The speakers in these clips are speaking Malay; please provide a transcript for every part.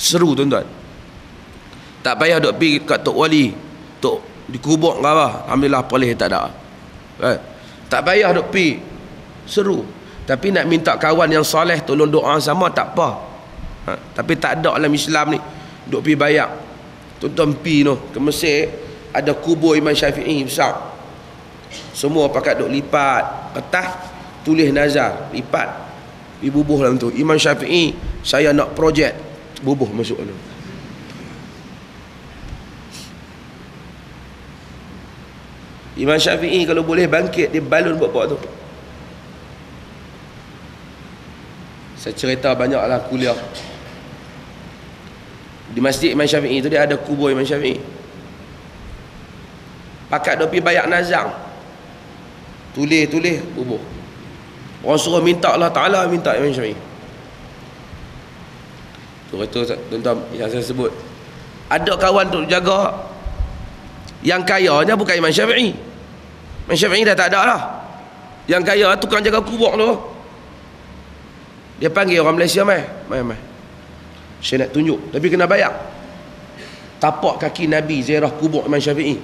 seru tuan-tuan. Tak payah duk pergi kat tok wali tok dikubur ke apa alhamdulillah boleh tak ada. Eh? tak payah duk pergi. Seru. Tapi nak minta kawan yang soleh tolong doa sama tak apa. Ha? tapi tak ada dalam Islam ni duk pergi bayar. Tuan-tuan pergi tu ke Mesir ada kubur Imam Syafi'i besar. Semua pakai duk lipat. Kertas tulis nazar lipat. Dibubuh dalam tu. Imam Syafi'i saya nak projek bubuh masuk dalam. Imam Syafi'i kalau boleh bangkit dia balun buat-buat tu. Saya cerita banyaklah kuliah. Di masjid Imam Syafi'i tu dia ada kubur Imam Syafi'i. Pakat dia pergi bayar nazang tulis-tulis bubuh. Orang suruh minta Allah Ta'ala minta Imam Syafi'i tu kata tuan-tuan yang saya sebut. Ada kawan tu jaga yang kayanya bukan Imam Syafi'i. Imam Syafi'i dah tak ada lah. Yang kaya tukang jaga kubur tu. Dia panggil orang Malaysia mai mai mai. Saya nak tunjuk tapi kena bayar. Tapak kaki Nabi ziarah kubur Imam Syafi'i.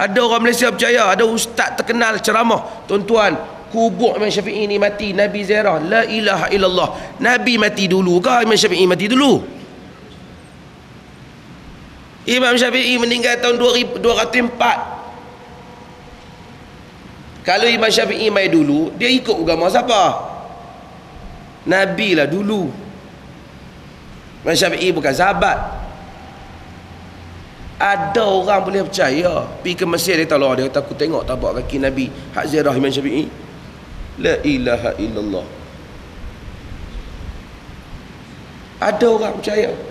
Ada orang Malaysia percaya ada ustaz terkenal ceramah. Tuan-tuan kubur Imam Syafi'i ni mati Nabi ziarah la ilaha illallah Nabi mati dulu ke Imam Syafi'i mati dulu Imam Syafi'i meninggal tahun 204 kalau Imam Syafi'i mai dulu, dia ikut agama siapa? Nabi lah dulu. Imam Syafi'i bukan sahabat. Ada orang boleh percaya. Pergi ke Mesir dia tahu dia kata aku tengok tapak kaki Nabi. Hak ziarah Imam Syafi'i. La ilaha illallah. Ada orang percaya.